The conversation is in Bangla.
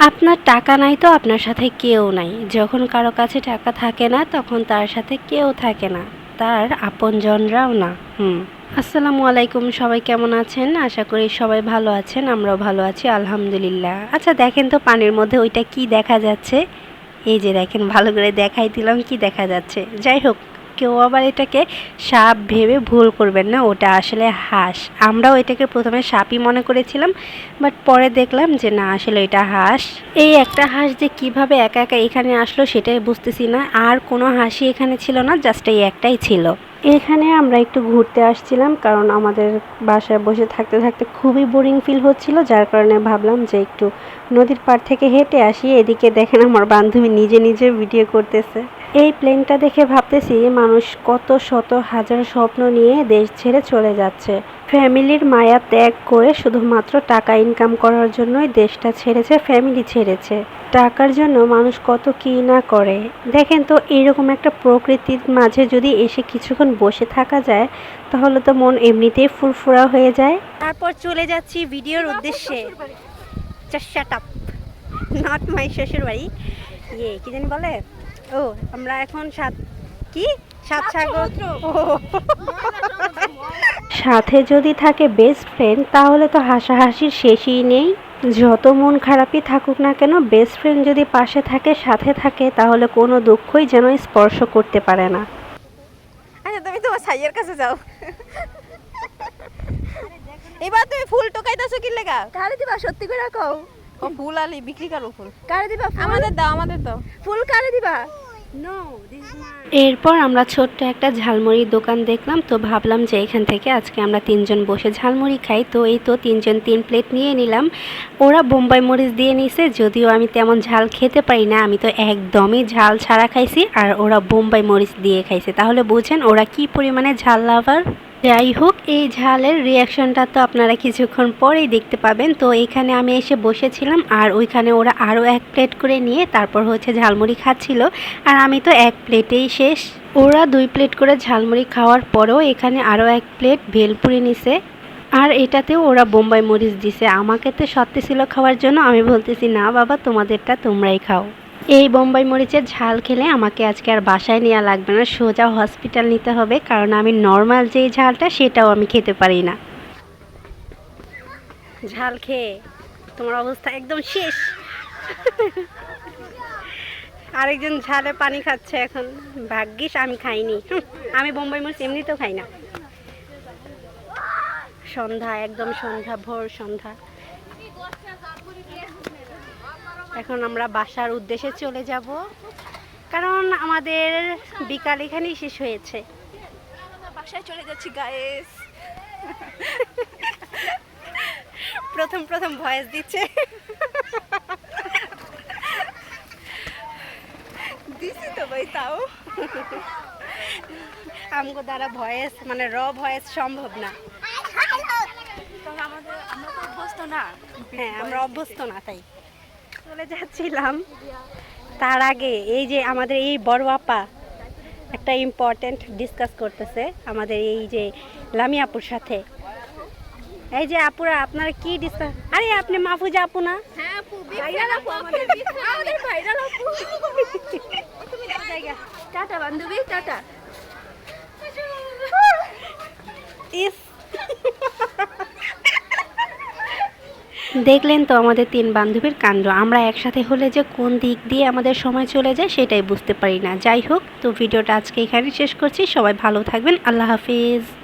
আপনার টাকা নাই তো, আপনার সাথে কেউ নাই। যখন কারও কাছে টাকা থাকে না, তখন তার সাথে কেউ থাকে না। তার আপনজনরাও না। হুম। আসসালামু আলাইকুম, সবাই কেমন আছেন? আশা করি সবাই ভালো আছেন, আমরাও ভালো আছি, আলহামদুলিল্লাহ। আচ্ছা দেখেন তো পানির মধ্যে ওইটা কি দেখা যাচ্ছে? এই যে দেখেন, ভালো করে দেখাই দিলাম, কি দেখা যাচ্ছে? যাই হোক কেউ আবার এটাকে সাপ ভেবে ভুল করবেন না, ওটা আসলে হাঁস। আমরাও এটাকে প্রথমে সাপই মনে করেছিলাম বাট পরে দেখলাম যে না, আসলে এটা হাঁস। এই একটা হাঁস যে কীভাবে একা একা এখানে আসলো সেটাই বুঝতেছি না, আর কোনো হাসি এখানে ছিল না জাস্ট এই একটাই ছিল। এখানে আমরা একটু ঘুরতে আসছিলাম, কারণ আমাদের বাসায় বসে থাকতে থাকতে খুবই বোরিং ফিল হচ্ছিল, যার কারণে ভাবলাম যে একটু নদীর পাড় থেকে হেঁটে আসি, এদিকে দেখেন আমার বান্ধবী নিজে নিজে ভিডিও করতেছে। এই প্লেনটা দেখে ভাবতেছি মানুষ কত শত হাজার স্বপ্ন নিয়ে দেশ ছেড়ে চলে যাচ্ছে। ফ্যামিলির মায়া ত্যাগ করে শুধুমাত্র টাকা ইনকাম করার জন্যই দেশটা ছেড়েছে ফ্যামিলি ছেড়েছে। টাকার জন্য মানুষ কত কী না করে। দেখেন তো এরকম একটা প্রকৃতির মাঝে যদি এসে কিছুক্ষণ বসে থাকা যায় তাহলে তো মন এমনিতেই ফুরফুরা হয়ে যায়। তারপর চলে যাচ্ছি ভিডিওর উদ্দেশ্যে। নট মাই শ্বশুর বাড়ি ইয়ে কি জানি বলে? ও আমরা এখন সাত কি? সাত সাগর? ও। সাথে যদি থাকে বেস্ট ফ্রেন্ড তাহলে তো হাসাহাসির শেষই নেই। যত মন খারাপই থাকুক না কেন বেস্ট ফ্রেন্ড যদি পাশে থাকে সাথে থাকে তাহলে কোনো দুঃখই যেন স্পর্শ করতে পারে না। আচ্ছা তুমি তোমার সাইয়ের কাছে যাও। এবার তুমি ফুল টোকাইতেছো কি লেগা কারে দিবা সত্যি করে কও। ও ফুল আলি বিক্রি করো ফুল। কারে দিবা আমাদের দাও আমাদের দাও। ফুল কারে দিবা? এরপর আমরা ছোট্ট একটা ঝালমুড়ির দোকান দেখলাম তো ভাবলাম যে এখান থেকে আজকে আমরা তিনজন বসে ঝালমুড়ি খাই। তো এই তো তিনজন তিন প্লেট নিয়ে নিলাম। ওরা বোম্বাই মরিচ দিয়ে নিছে যদিও আমি তেমন ঝাল খেতে পারি না আমি তো একদমই ঝাল ছাড়া খাইছি আর ওরা বোম্বাই মরিচ দিয়ে খাইছে। তাহলে বুঝেন ওরা কি পরিমাণে ঝাল লাভার? যাই হোক, এই ঝালের রিয়াকশনটা তো আপনারা কিছুক্ষণ পরেই দেখতে পাবেন। তো এখানে আমি এসে বসেছিলাম আর ওইখানে ওরা আরও এক প্লেট করে নিয়ে তারপর হচ্ছে ঝালমুড়ি খাচ্ছিল। আর আমি তো এক প্লেটেই শেষ। ওরা দুই প্লেট করে ঝালমুড়ি খাওয়ার পরেও এখানে আরও এক প্লেট ভেলপুরি নিছে। আর এটাতেও ওরা বোম্বাই মরিচ দিছে। আমাকে তো সত্যি ছিল খাওয়ার জন্য। আমি বলতেছি, না বাবা, তোমাদেরটা তোমরাই খাও। এই বোম্বাই মরিচের ঝাল খেলে আমাকে আজকে আর বাসায় নেওয়া লাগবে না, সোজা হসপিটাল নিতে হবে, কারণ আমি নর্মাল যেই ঝালটা সেটাও আমি খেতে পারি না। ঝাল খেয়ে তোমার অবস্থা একদম শেষ। আরেকজন ঝালে পানি খাচ্ছে এখন, ভাগ্যিস আমি খাইনি। আমি বোম্বাই মরিচ এমনিতেও খাই না। সন্ধ্যা, একদম সন্ধ্যা, ভোর সন্ধ্যা। এখন আমরা বাসার উদ্দেশ্যে চলে যাব কারণ আমাদের বিকাল এখানেই শেষ হয়েছে। বাসায় চলে যাচ্ছি গায়েস প্রথম প্রথম ভয়েস দিচ্ছে। দিছি তো ভাই তাও। আমগো দ্বারা ভয়েস মানে র ভয়েস সম্ভব না। তবে আমাদের আমরা তো অভ্যস্ত না। হ্যাঁ আমরা অভ্যস্ত না তাই। চলে যাচ্ছিলাম। তার আগে এই যে আমাদের এই বড় আপা একটা ইম্পর্ট্যান্ট ডিসকাস করতেছে আমাদের এই যে লামি আপুর সাথে। এই যে আপুরা আপনারা কি ডিসকাস আরে আপনি মাহফুজা আপু না? হ্যাঁ আপু ভাইরাল আপু আমাদের আমাদের ভাইরাল আপু। টাটা বান্ধবী টাটা। দেখলেন তো আমাদের তিন বান্ধবীর কাণ্ড। আমরা একসাথে হলে যে কোন দিক দিয়ে আমাদের সময় চলে যায় সেটাই বুঝতে পারি না। যাই হোক, তো ভিডিওটা আজকে এখানে শেষ করছি। সবাই ভালো থাকবেন। আল্লাহ হাফিজ।